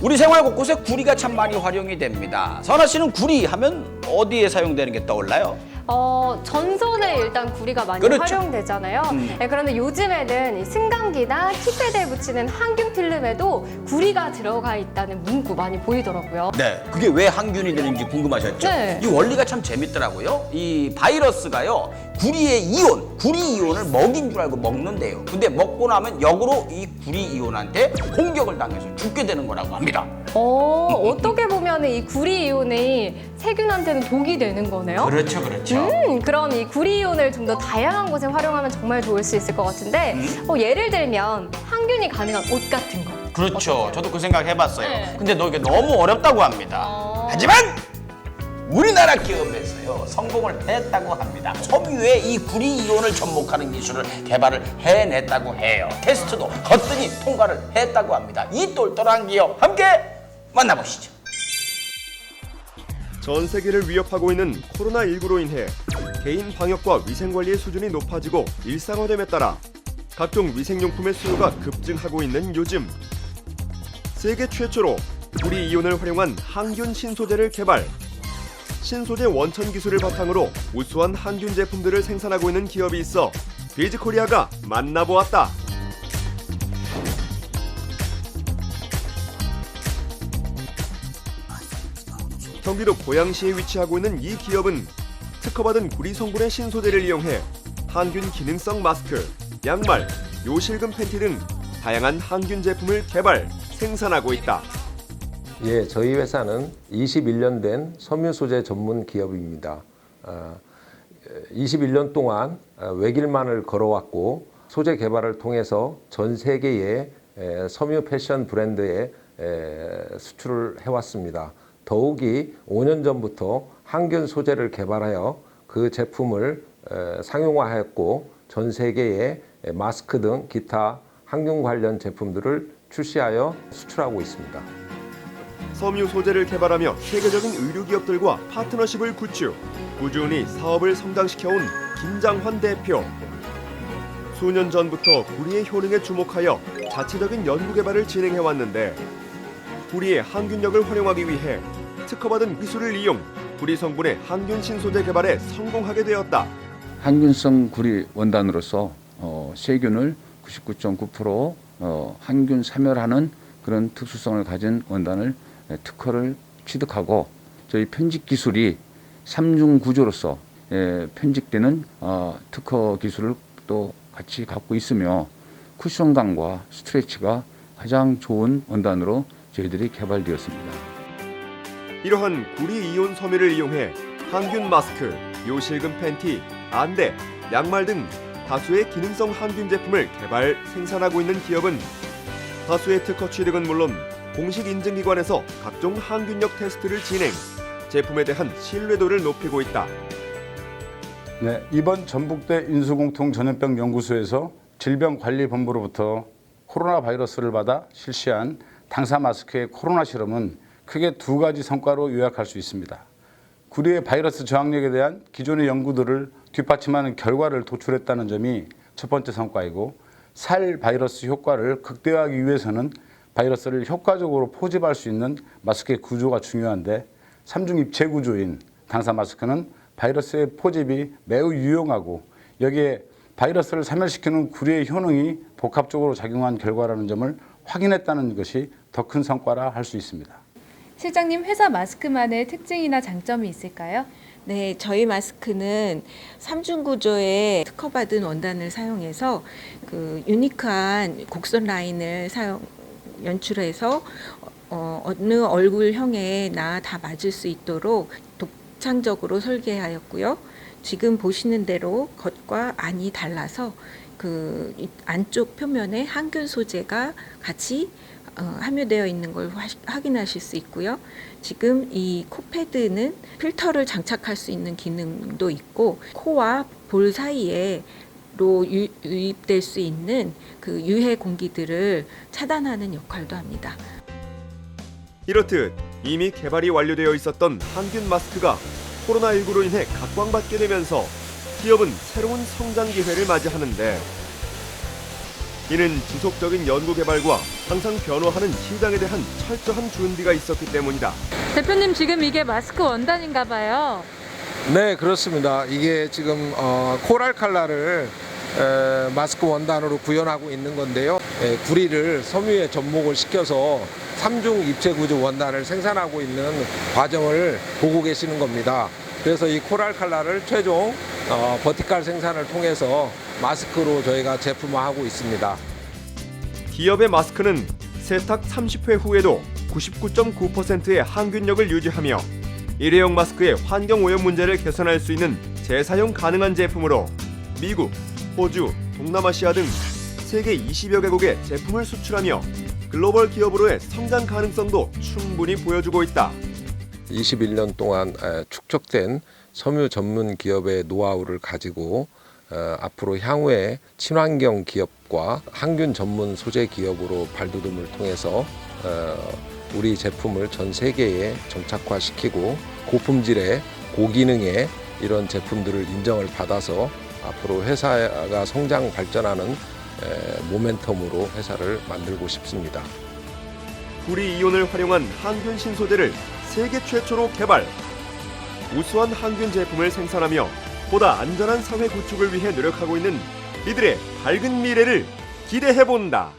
우리 생활 곳곳에 구리가 참 많이 활용이 됩니다. 선아 씨는 구리 하면 어디에 사용되는 게 떠올라요? 어, 전선에 일단 구리가 많이 그렇죠. 활용되잖아요. 음. 네, 그런데 요즘에는 이 승강기나 키패드에 붙이는 항균 필름에도 구리가 들어가 있다는 문구 많이 보이더라고요. 네, 그게 왜 항균이 되는지 궁금하셨죠? 네. 이 원리가 참 재밌더라고요. 이 바이러스가요, 구리의 이온, 구리 이온을 먹인 줄 알고 먹는데요. 근데 먹고 나면 역으로 이 구리 이온한테 공격을 당해서 죽게 되는 거라고 합니다. 어, 어떻게 보면 이 구리 이온이 세균한테는 독이 되는 거네요. 그렇죠, 그렇죠. 음, 그럼 이 구리 이온을 좀 더 다양한 곳에 활용하면 정말 좋을 수 있을 것 같은데 음. 어, 예를 들면 항균이 가능한 옷 같은 거. 그렇죠. 저도 그 생각 해봤어요. 네. 근데 너 이게 너무 어렵다고 합니다. 어. 하지만 우리나라 기업에서요 성공을 했다고 합니다. 섬유에 이 구리 이온을 접목하는 기술을 개발을 해냈다고 해요. 테스트도 거뜬히 통과를 했다고 합니다. 이 똘똘한 기업 함께 만나보시죠. 전 세계를 위협하고 있는 코로나19로 인해 개인 방역과 위생 관리의 수준이 높아지고 일상화됨에 따라 각종 위생용품의 수요가 급증하고 있는 요즘 세계 최초로 구리 이온을 활용한 항균 신소재를 개발 신소재 원천 기술을 바탕으로 우수한 항균 제품들을 생산하고 있는 기업이 있어 비즈코리아가 만나보았다. 경기도 고양시에 위치하고 있는 이 기업은 특허받은 구리 성분의 신소재를 이용해 항균 기능성 마스크, 양말, 요실금 팬티 등 다양한 항균 제품을 개발, 생산하고 있다. 예, 저희 회사는 21년 된 섬유 소재 전문 기업입니다. 아, 21년 동안 아, 외길만을 걸어왔고 소재 개발을 통해서 전 세계의 에, 섬유 패션 브랜드에 에, 수출을 해왔습니다. 더욱이 5년 전부터 항균 소재를 개발하여 그 제품을 에, 상용화하였고 전 세계에 마스크 등 기타 항균 관련 제품들을 출시하여 수출하고 있습니다. 섬유 소재를 개발하며 세계적인 의류 기업들과 파트너십을 구축, 꾸준히 사업을 성장시켜온 김장환 대표. 수년 전부터 구리의 효능에 주목하여 자체적인 연구 개발을 진행해 왔는데 구리의 항균력을 활용하기 위해 특허받은 기술을 이용 구리 성분의 항균 신소재 개발에 성공하게 되었다. 항균성 구리 원단으로서 어, 세균을 99.9% 어, 항균 사멸하는 그런 특수성을 가진 원단을 에, 특허를 취득하고 저희 편집 기술이 삼중 구조로서 에, 편집되는 어, 특허 기술을 또 같이 갖고 있으며 쿠션감과 스트레치가 가장 좋은 원단으로 저희들이 개발되었습니다. 이러한 구리 이온 섬유를 이용해 항균 마스크, 요실금 팬티, 안대, 양말 등 다수의 기능성 항균 제품을 개발, 생산하고 있는 기업은 다수의 특허 취득은 물론 공식 인증기관에서 각종 항균력 테스트를 진행, 제품에 대한 신뢰도를 높이고 있다. 네, 이번 전북대 인수공통 전염병 연구소에서 질병관리본부로부터 코로나 바이러스를 받아 실시한 당사 마스크의 코로나 실험은 크게 두 가지 성과로 요약할 수 있습니다. 구리의 바이러스 저항력에 대한 기존의 연구들을 뒷받침하는 결과를 도출했다는 점이 첫 번째 성과이고 살 바이러스 효과를 극대화하기 위해서는 바이러스를 효과적으로 포집할 수 있는 마스크의 구조가 중요한데 삼중 입체 구조인 당사 마스크는 바이러스의 포집이 매우 유용하고 여기에 바이러스를 사멸시키는 구리의 효능이 복합적으로 작용한 결과라는 점을 확인했다는 것이 더 큰 성과라 할 수 있습니다. 실장님 회사 마스크만의 특징이나 장점이 있을까요? 네, 저희 마스크는 삼중 구조의 특허받은 원단을 사용해서 그 유니크한 곡선 라인을 사용 연출해서 어, 어느 얼굴형에 나 다 맞을 수 있도록 독창적으로 설계하였고요. 지금 보시는 대로 겉과 안이 달라서 그이 안쪽 표면에 항균 소재가 같이 어, 함유되어 있는 걸 화- 확인하실 수 있고요. 지금 이 코패드는 필터를 장착할 수 있는 기능도 있고 코와 볼 사이에 로 유, 유입될 수 있는 그 유해 공기들을 차단하는 역할도 합니다. 이렇듯 이미 개발이 완료되어 있었던 항균 마스크가 코로나19로 인해 각광받게 되면서 기업은 새로운 성장 기회를 맞이하는데 이는 지속적인 연구 개발과 항상 변화하는 시장에 대한 철저한 준비가 있었기 때문이다. 대표님 지금 이게 마스크 원단인가 봐요. 네, 그렇습니다. 이게 지금 어, 코랄 칼라를 에, 마스크 원단으로 구현하고 있는 건데요. 에, 구리를 섬유에 접목을 시켜서 삼중 입체 구조 원단을 생산하고 있는 과정을 보고 계시는 겁니다. 그래서 이 코랄 칼라를 최종 어, 버티칼 생산을 통해서 마스크로 저희가 제품화하고 있습니다. 기업의 마스크는 세탁 30회 후에도 99.9%의 항균력을 유지하며 일회용 마스크의 환경 오염 문제를 개선할 수 있는 재사용 가능한 제품으로 미국, 호주, 동남아시아 등 세계 20여 개국에 제품을 수출하며 글로벌 기업으로의 성장 가능성도 충분히 보여주고 있다. 21년 동안 에, 축적된 섬유 전문 기업의 노하우를 가지고 어, 앞으로 향후에 친환경 기업과 항균 전문 소재 기업으로 발돋움을 통해서 어, 우리 제품을 전 세계에 정착화시키고 고품질의 고기능의 이런 제품들을 인정을 받아서 앞으로 회사가 성장 발전하는 에, 모멘텀으로 회사를 만들고 싶습니다. 구리 이온을 활용한 항균 신소재를 세계 최초로 개발. 우수한 항균 제품을 생산하며 보다 안전한 사회 구축을 위해 노력하고 있는 이들의 밝은 미래를 기대해 본다.